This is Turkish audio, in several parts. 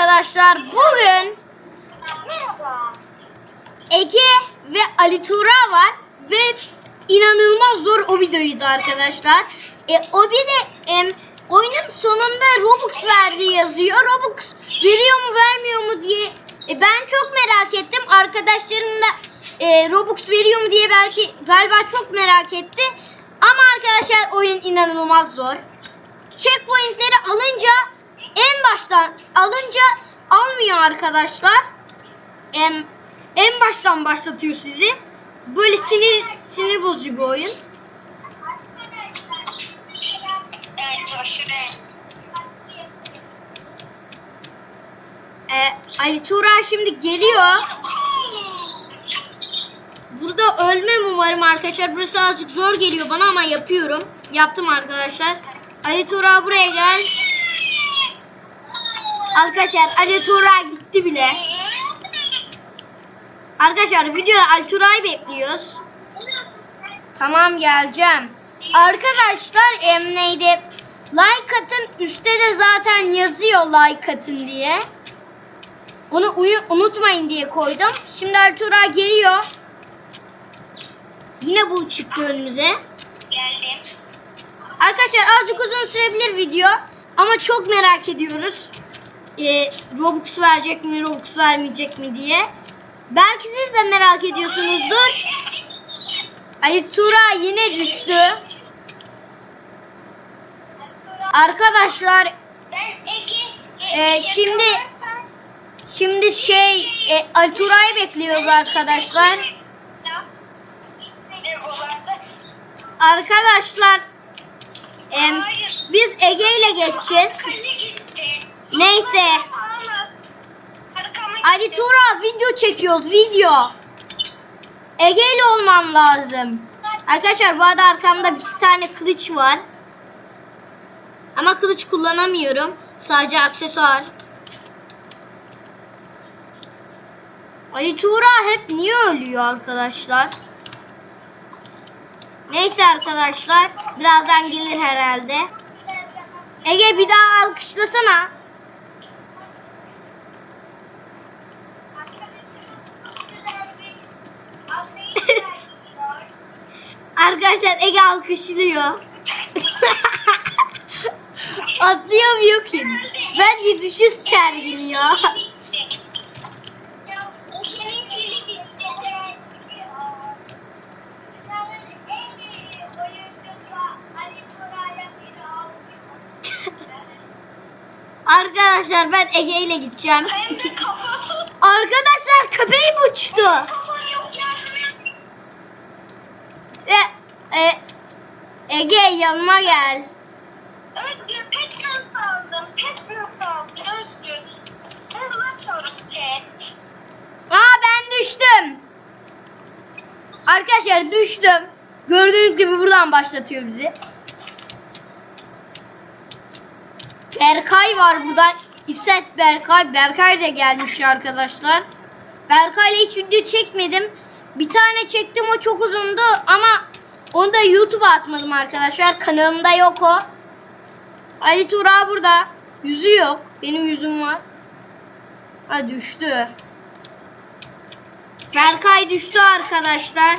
arkadaşlar. Bugün Merhaba. Ege ve Ali Tuğra var ve inanılmaz zor Obi'deyiz arkadaşlar. E, de em, oyunun sonunda Robux verdiği yazıyor. Robux veriyor mu vermiyor mu diye e, ben çok merak ettim. Arkadaşlarım da e, Robux veriyor mu diye belki galiba çok merak etti. Ama arkadaşlar oyun inanılmaz zor. Checkpointleri alınca en baştan alınca almıyor arkadaşlar. En, en baştan başlatıyor sizi. Böyle sinir sinir bozucu bir oyun. Ee, Ali Turan şimdi geliyor. Burada ölmem umarım arkadaşlar. Burası azıcık zor geliyor bana ama yapıyorum. Yaptım arkadaşlar. Ali Turan buraya gel. Arkadaşlar Ali Turan gitti bile. Arkadaşlar videoda Ali Turan'ı bekliyoruz. Tamam geleceğim. Arkadaşlar em neydi? Like atın üstte de zaten yazıyor like atın diye. Onu uyu- unutmayın diye koydum. Şimdi Ertuğrul geliyor. Yine bu çıktı önümüze. Geldim. Arkadaşlar azıcık uzun sürebilir video. Ama çok merak ediyoruz. Ee, Robux verecek mi, Robux vermeyecek mi diye. Belki siz de merak ediyorsunuzdur. Ali Tura yine düştü. Arkadaşlar. Ee, şimdi- şimdi şey e, Ali bekliyoruz arkadaşlar. Arkadaşlar em, biz Ege ile geçeceğiz. Neyse. Ali Tura video çekiyoruz video. Ege ile olmam lazım. Arkadaşlar bu arada arkamda bir tane kılıç var. Ama kılıç kullanamıyorum. Sadece aksesuar. Ali Tuğra hep niye ölüyor arkadaşlar? Neyse arkadaşlar. Birazdan gelir herhalde. Ege bir daha alkışlasana. Arkadaşlar Ege alkışlıyor. Atlayamıyor ki. Bence düşüş sergiliyor. Arkadaşlar ben Ege ile gideceğim. Arkadaşlar köpeğim uçtu. Ve e, Ege yanıma gel. Özgür pet nasıl aldın? Pet nasıl aldın Özgür? Sonra pet. Aa ben düştüm. Arkadaşlar düştüm. Gördüğünüz gibi buradan başlatıyor bizi. Berkay var burada. İsset Berkay. Berkay da gelmiş arkadaşlar. Berkay'la hiç video çekmedim. Bir tane çektim o çok uzundu ama onu da YouTube'a atmadım arkadaşlar. Kanalımda yok o. Ali Tura burada. Yüzü yok. Benim yüzüm var. Ha düştü. Berkay düştü arkadaşlar.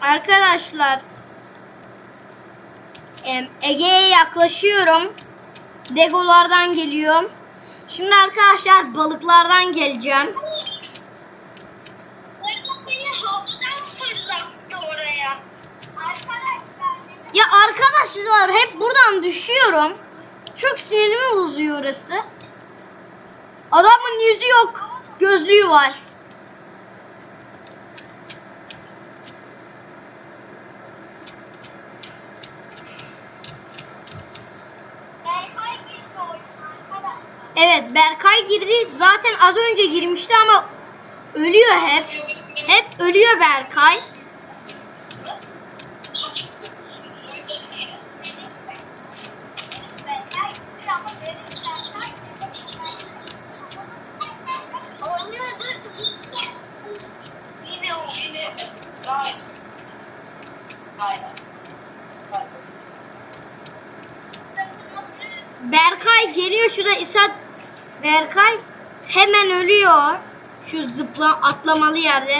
Arkadaşlar Ege'ye yaklaşıyorum. Legolardan geliyorum. Şimdi arkadaşlar balıklardan geleceğim. Ya arkadaşlar hep buradan düşüyorum. Çok sinirimi bozuyor orası. Adamın yüzü yok. Gözlüğü var. Evet Berkay girdi. Zaten az önce girmişti ama ölüyor hep. Hep ölüyor Berkay. Berkay geliyor şurada İsat Berkay hemen ölüyor. Şu zıpla atlamalı yerde.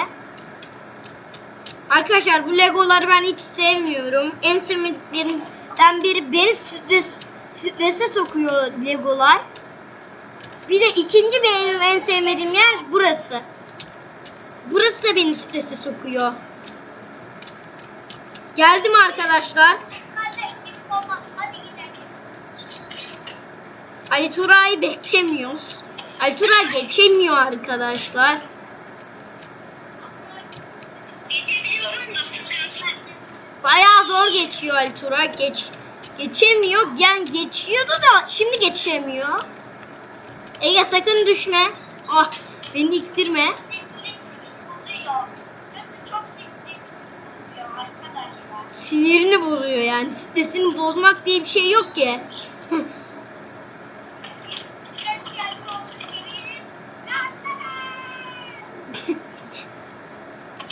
Arkadaşlar bu legoları ben hiç sevmiyorum. En sevmediklerimden biri beni stres, strese sokuyor legolar. Bir de ikinci benim en sevmediğim yer burası. Burası da beni strese sokuyor. Geldim arkadaşlar. Ali Turay'ı beklemiyoruz. Ali Turay geçemiyor arkadaşlar. Bayağı zor geçiyor Ali Turay. Geç, geçemiyor. Yani geçiyordu da şimdi geçemiyor. Ege sakın düşme. Ah beni iktirme. Sinirini bozuyor yani. Stresini bozmak diye bir şey yok ki.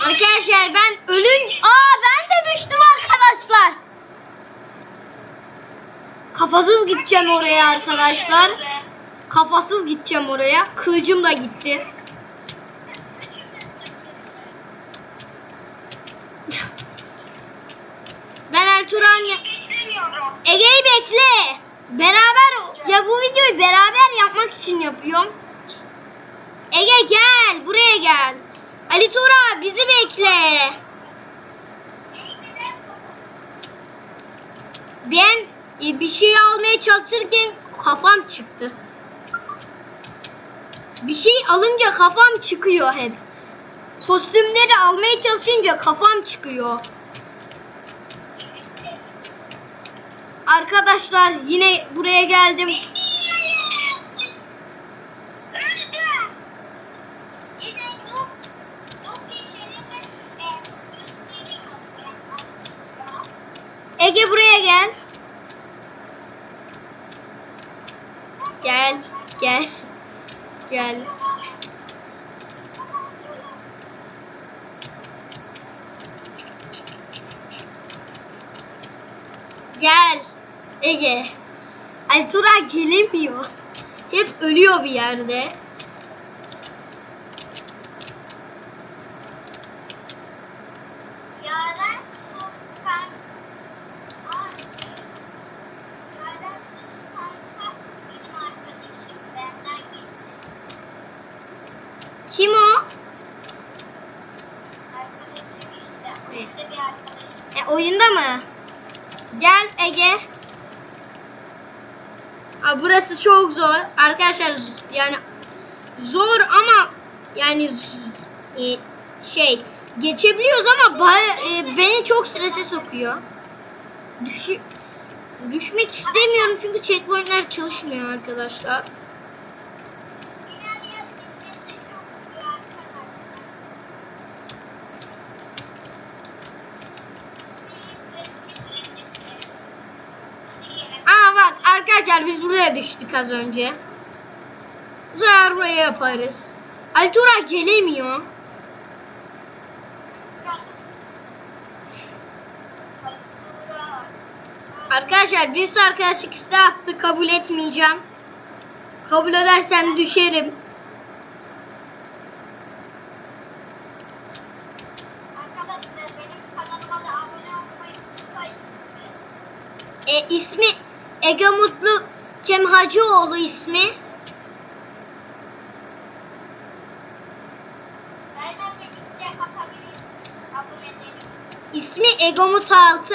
Arkadaşlar ben ölünce... Aa ben de düştüm arkadaşlar. Kafasız gideceğim oraya arkadaşlar. Kafasız gideceğim oraya. Kılıcım da gitti. Ben Ertuğrul. Ege'yi bekle. Beraber ya bu videoyu beraber yapmak için yapıyorum. Ege gel buraya gel. Tura bizi bekle. Ben e, bir şey almaya çalışırken kafam çıktı. Bir şey alınca kafam çıkıyor hep. Kostümleri almaya çalışınca kafam çıkıyor. Arkadaşlar yine buraya geldim. Öldüm. Yine yok. Yok bir şeyleri Ege buraya gel. Gel, gel, gel. Gel Ege. Ali Tura gelemiyor. Hep ölüyor bir yerde. Gel Ege. Aa, burası çok zor. Arkadaşlar yani zor ama yani e, şey geçebiliyoruz ama baya- e, beni çok strese sokuyor. Düşü düşmek istemiyorum çünkü checkpointler çalışmıyor arkadaşlar. İlerleyen sesleri çok iyi arkadaşlar. Aa bak arkadaşlar biz düştük az önce. Bu buraya yaparız. Ali Turan gelemiyor. Arkadaşlar birisi arkadaşlık isteği attı kabul etmeyeceğim. Kabul edersem düşerim. E, ismi Ege Mutlu Kem Hacıoğlu ismi. İsmi Egomut Altı.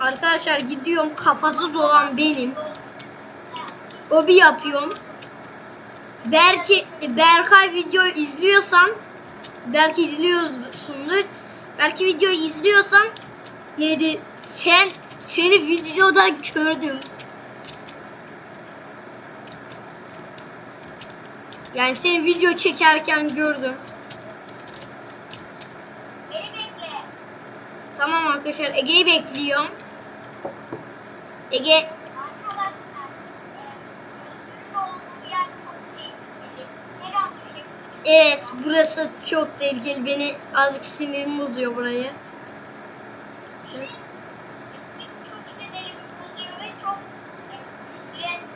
Arkadaşlar gidiyorum kafası dolan benim. Obi yapıyorum. Belki Berkay videoyu izliyorsan belki izliyorsundur. Belki videoyu izliyorsan neydi? Sen seni videoda gördüm. Yani seni video çekerken gördüm. Tamam arkadaşlar Ege'yi bekliyorum. Ege e, Evet burası çok tehlikeli. Beni azıcık sinirimi bozuyor burayı.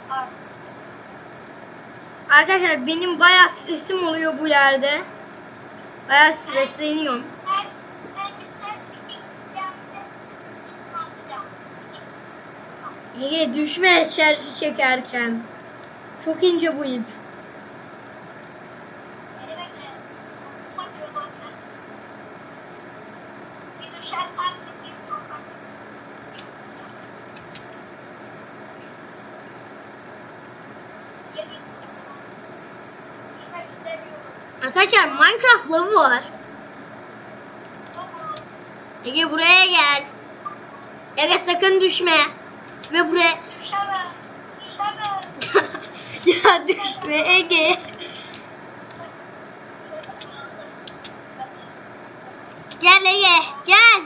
Var. Arkadaşlar benim bayağı stresim oluyor bu yerde. Bayağı stresleniyorum. Ege düşme şerfi çekerken. Çok ince bu ip. Beni bekle. Bakıyor bakın. Bir düşersem bir sokak. Yemin Düşmek istemiyorum. Arkadaşlar Minecraft lavı var. Ege buraya gel. Ege sakın düşme. Ve buraya... düşemem. Düşemem. ya düşme Ege. Gel Ege gel.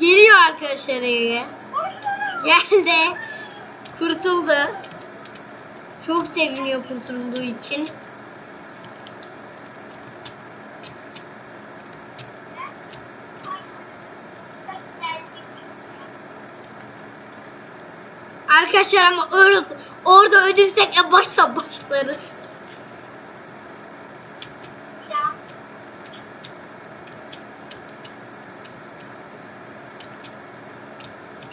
Geliyor arkadaşlar Ege. Geldi. Kurtuldu. Çok seviniyor kurtulduğu için. Arkadaşlar ama orada, orada ödürsek ya başa başlarız.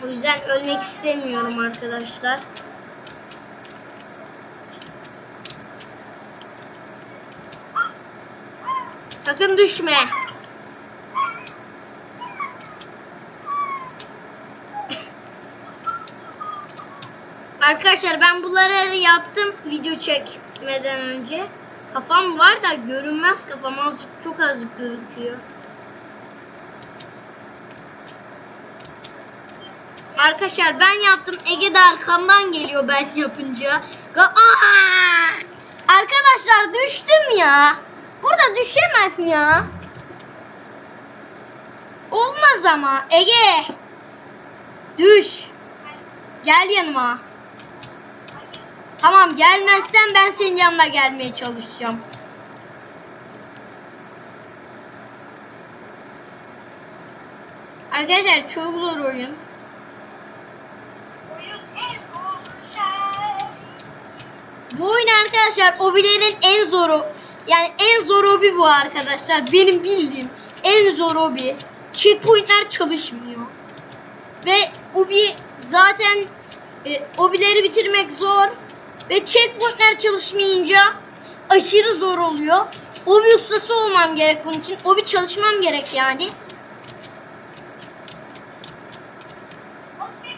O yüzden ölmek istemiyorum arkadaşlar. Sakın düşme. Arkadaşlar ben bunları yaptım video çekmeden önce. Kafam var da görünmez kafam azıcık çok azıcık gözüküyor. Arkadaşlar ben yaptım. Ege de arkamdan geliyor ben yapınca. Aa! Arkadaşlar düştüm ya. Burada düşemez ya. Olmaz ama. Ege. Düş. Gel yanıma. Tamam gelmezsen ben senin yanına gelmeye çalışacağım. Arkadaşlar çok zor oyun. Bu oyun arkadaşlar obilerin en zoru. Yani en zor obi bu arkadaşlar. Benim bildiğim en zor obi. Checkpointler çalışmıyor. Ve obi zaten e, obileri bitirmek zor. Ve checkpointler çalışmayınca aşırı zor oluyor. Obi ustası olmam gerek bunun için. Obi çalışmam gerek yani. O bir.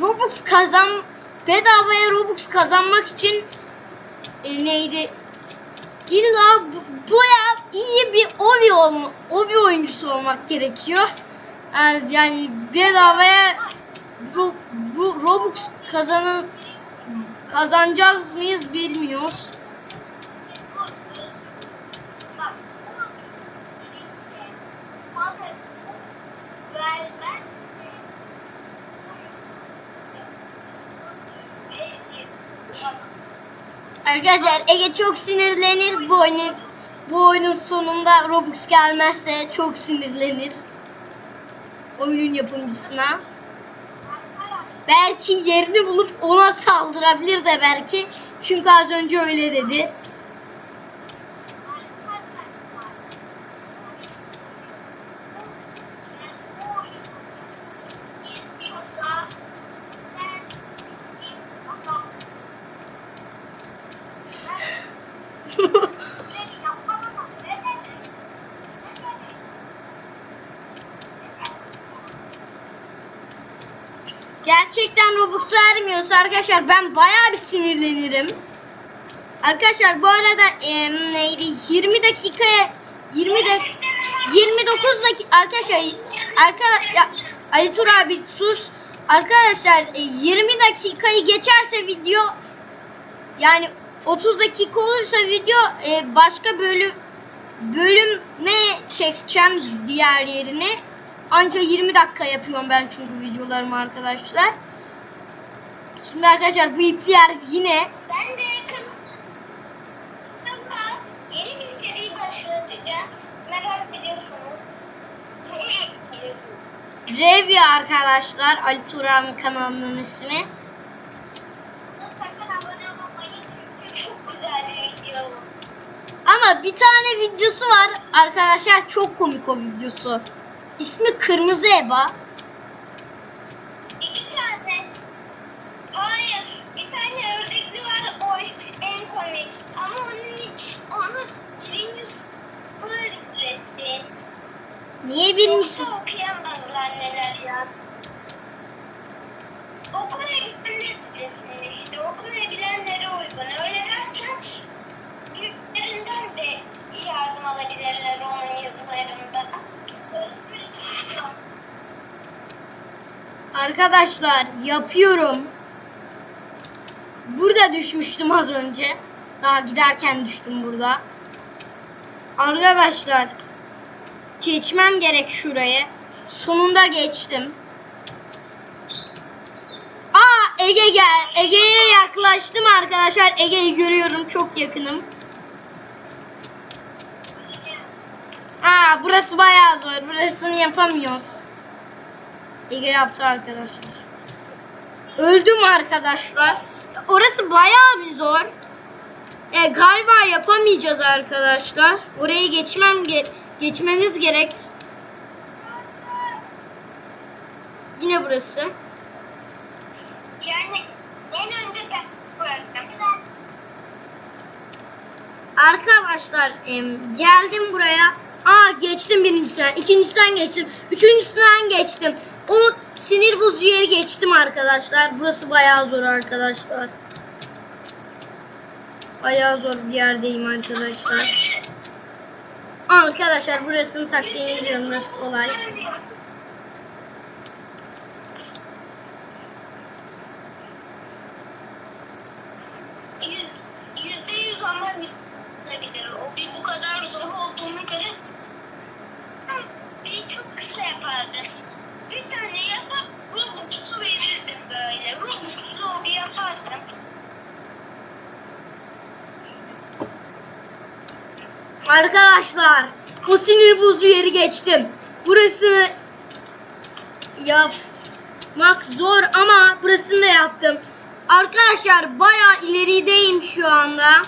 Robux kazan bedavaya Robux kazanmak için e, neydi? İlla bu- iyi bir obi olma, obi oyuncusu olmak gerekiyor. Yani, yani bedavaya bu Robux kazanı kazanacağız mıyız bilmiyoruz. Arkadaşlar Ege çok sinirlenir bu oyunun bu oyunun sonunda Robux gelmezse çok sinirlenir. Oyunun yapımcısına. Belki yerini bulup ona saldırabilir de belki. Çünkü az önce öyle dedi. Vermiyorsa arkadaşlar ben bayağı bir sinirlenirim. Arkadaşlar bu arada em, neydi 20 dakikaya 20 dak 29 dakika arkadaşlar arka ya, Ali Tur abi sus. Arkadaşlar e, 20 dakikayı geçerse video yani 30 dakika olursa video e, başka bölüm bölüme çekeceğim diğer yerine. Anca 20 dakika yapıyorum ben çünkü videolarımı arkadaşlar. Şimdi arkadaşlar bu ipler yine Ben de yakın zamanda yeni bir seri başlatacağım. Merak. Biliyorsunuz. Revia arkadaşlar. Ali Turan kanalının ismi. Sakın abone olmayı çünkü çok güzel bir video. Ama bir tane videosu var arkadaşlar çok komik o videosu. İsmi Kırmızı Eba. İki tane. Hayır. Bir tane ördekli var. O en komik. Ama onun hiç onu birinci sınıf resim. Niye birincisi? Yoksa okuyamazlar neler yaz. Okula resim işte. Okula bilenlere uygun. Öyle derken büyüklerinden de yardım alabilirler onun yazılarında. Arkadaşlar yapıyorum. Burada düşmüştüm az önce. Daha giderken düştüm burada. Arkadaşlar geçmem gerek şurayı. Sonunda geçtim. Aa Ege gel. Ege'ye yaklaştım arkadaşlar. Ege'yi görüyorum çok yakınım. Aa burası bayağı zor. Burasını yapamıyoruz. Ege yaptı arkadaşlar. Öldüm arkadaşlar. Orası bayağı bir zor. E, galiba yapamayacağız arkadaşlar. Oraya geçmem ge- geçmemiz gerek. Yine burası. Yani en önce ben. Arkadaşlar geldim buraya. Aa geçtim birincisinden, ikincisinden geçtim, üçüncüsünden geçtim. O sinir bozucu yeri geçtim arkadaşlar. Burası bayağı zor arkadaşlar. Bayağı zor bir yerdeyim arkadaşlar. Arkadaşlar burasının taktiğini biliyorum. Burası kolay. Çok kısa yapardı. Bir tane yapıp Arkadaşlar o sinir bozucu yeri geçtim. Burası yapmak zor ama burasını da yaptım. Arkadaşlar bayağı ilerideyim şu anda.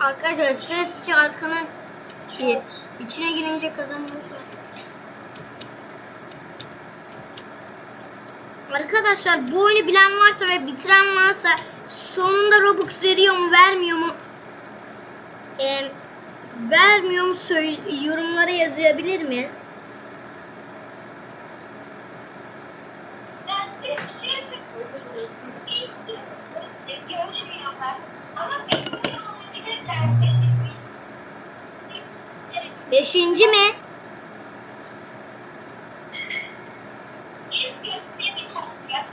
Arkadaşlar ses şarkının içine girince kazanıyoruz. Arkadaşlar bu oyunu bilen varsa ve bitiren varsa sonunda Robux veriyor mu vermiyor mu Ee, vermiyor mu yorumlara yazabilir mi? Ben bir şey sıkıyorum. Görmüyorlar. Ama bir olabilirler. Beşinci mi? İlk gösteri kopya.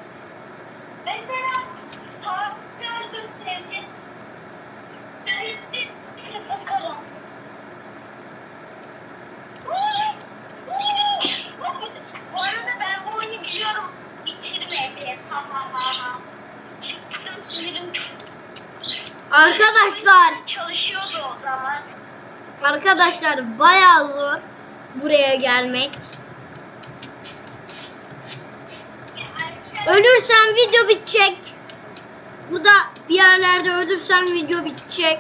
Mesela saatler gösterdi. Dönüştü. Bakalım. Bu arada ben bu oyunu biliyorum. Bitirmedim. Tamam. Çıktım sinirim çok. Arkadaşlar Çalışıyordu o zaman. Arkadaşlar bayağı zor buraya gelmek. Ölürsem video bitecek. Burada bir yerlerde ölürsem video bitecek.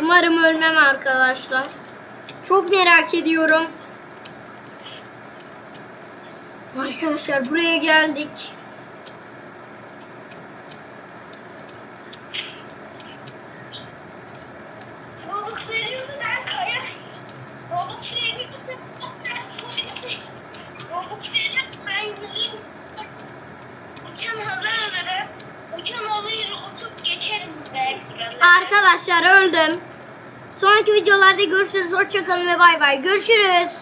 Umarım ölmem arkadaşlar. Çok merak ediyorum. Arkadaşlar buraya geldik. Videolarda görüşürüz. Hoşçakalın ve bay bay. Görüşürüz.